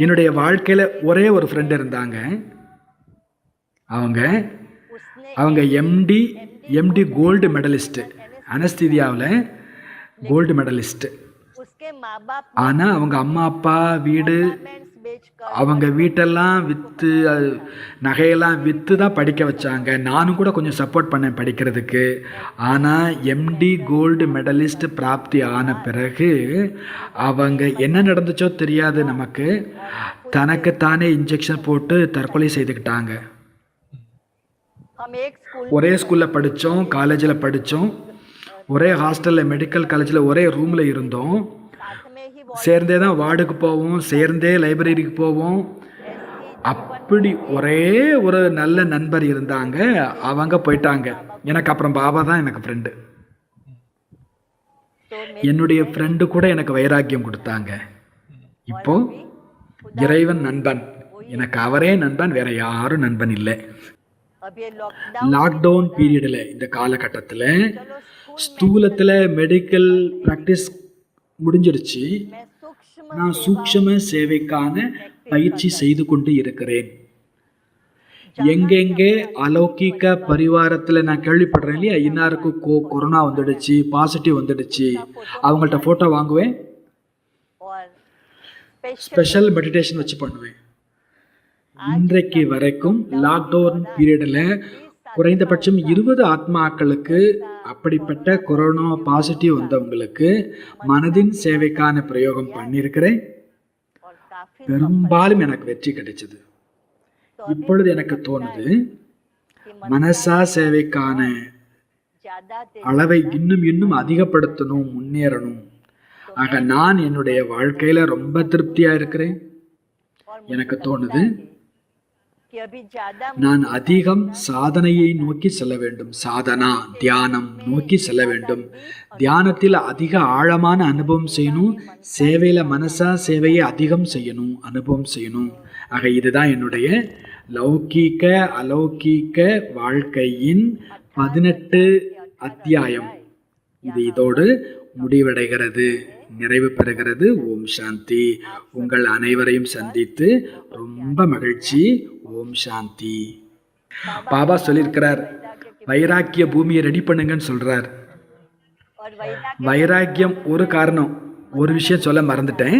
என்னுடைய வாழ்க்கையில் ஒரே ஒரு ஃப்ரெண்டு இருந்தாங்க. அவங்க அவங்க எம்டி எம்டி கோல்டு மெடலிஸ்ட்டு அனஸ்தீதியாவில் கோல்டு மெடலிஸ்ட்டு ஆனால் அவங்க அம்மா அப்பா வீடு அவங்க வீட்டெல்லாம் விற்று நகையெல்லாம் விற்று தான் படிக்க வச்சாங்க. நானும் கூட கொஞ்சம் சப்போர்ட் பண்ணேன் படிக்கிறதுக்கு. ஆனால் எம்டி கோல்டு மெடலிஸ்ட் பிராப்தி ஆன பிறகு அவங்க என்ன நடந்துச்சோ தெரியாது நமக்கு. தனக்குத்தானே இன்ஜெக்ஷன் போட்டு தற்கொலை செய்துக்கிட்டாங்க. ஒரே ஸ்கூலில் படித்தோம் காலேஜில் படித்தோம். ஒரே ஹாஸ்டலில் மெடிக்கல் காலேஜில் ஒரே ரூமில் இருந்தோம். சேர்ந்தே தான் வார்டுக்கு போவோம் சேர்ந்தே லைப்ரரிக்கு போவோம். அப்படி ஒரே ஒரு நல்ல நண்பர் இருந்தாங்க. அவங்க போயிட்டாங்க. எனக்கு அப்புறம் பாபா தான் எனக்கு ஃப்ரெண்டு என்னுடைய ஃப்ரெண்டு கூட எனக்கு வைராக்கியம் கொடுத்தாங்க. இப்போ இறைவன் நண்பன். எனக்கு அவரே நண்பன் வேற யாரும் நண்பன் இல்லை. லாக்டவுன் பீரியடில் இந்த காலகட்டத்தில் ஸ்தூலத்தில் மெடிக்கல் ப்ராக்டிஸ் முடிஞ்சிருச்சு. நான் சூக்ஷம சேவைக்கான பயிற்சி செய்து கொண்டு இருக்கிறேன். எங்கெங்கே அலௌகிக்க பரிவாரத்தில் நான் கேள்விப்படுறேன் இல்லையா? இன்னாருக்கு கோ கொரோனா வந்துடுச்சு பாசிட்டிவ் வந்துடுச்சு. அவங்கள்ட்ட ஃபோட்டோ வாங்குவேன். ஸ்பெஷல் மெடிடேஷன் வச்சு பண்ணுவேன். இன்றைக்கு வரைக்கும் லாக்டவுன் பீரியடில் குறைந்தபட்சம் இருபது ஆத்மாக்களுக்கு அப்படிப்பட்ட கொரோனா பாசிட்டிவ் வந்தவங்களுக்கு மனதின் சேவைக்கான பிரயோகம் பண்ணியிருக்கிறேன். பெரும்பாலும் எனக்கு வெற்றி கிடைச்சது. இப்பொழுது எனக்கு தோணுது மனசா சேவைக்கான அளவை இன்னும் இன்னும் அதிகப்படுத்தணும் முன்னேறணும். ஆக நான் என்னுடைய வாழ்க்கையில ரொம்ப திருப்தியா இருக்கிறேன். எனக்கு தோணுது நான் அதிகம் சாதனையை நோக்கி செல்ல வேண்டும். சாதனா தியானம் நோக்கி செல்ல வேண்டும். தியானத்தில் அதிக ஆழமான அனுபவம் செய்யணும். சேவையில மனசா சேவையை அதிகம் செய்யணும். அனுபவம் செய்யணும். ஆக இதுதான் என்னுடைய லௌகீக அலௌகீக வாழ்க்கையின் பதினெட்டு அத்தியாயம். இது இதோடு முடிவடைகிறது. நிறைவு பெறுகிறது. ஓம் சாந்தி. உங்கள் அனைவரையும் சந்தித்து ரொம்ப மகிழ்ச்சி. ஓம் சாந்தி. பாபா சொல்லியிருக்கிறார் வைராக்கிய பூமியை ரெடி பண்ணுங்கன்னு சொல்கிறார் வைராக்கியம் ஒரு காரணம் ஒரு விஷயம் சொல்ல மறந்துட்டேன்.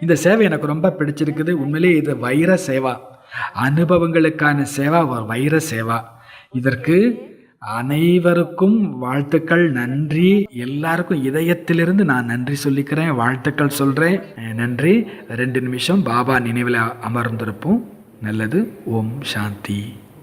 இந்த சேவை எனக்கு ரொம்ப பிடிச்சிருக்குது. உண்மையிலேயே இது வைர சேவா. அனுபவங்களுக்கான சேவா ஒரு வைர சேவா. இதற்கு அனைவருக்கும் வாழ்த்துக்கள் நன்றி. எல்லாருக்கும் இதயத்திலிருந்து நான் நன்றி சொல்லிக்கிறேன் வாழ்த்துக்கள் சொல்கிறேன் நன்றி. ரெண்டு நிமிஷம் பாபா நினைவில் அமர்ந்திருப்போம். நல்லது. ஓம் சாந்தி.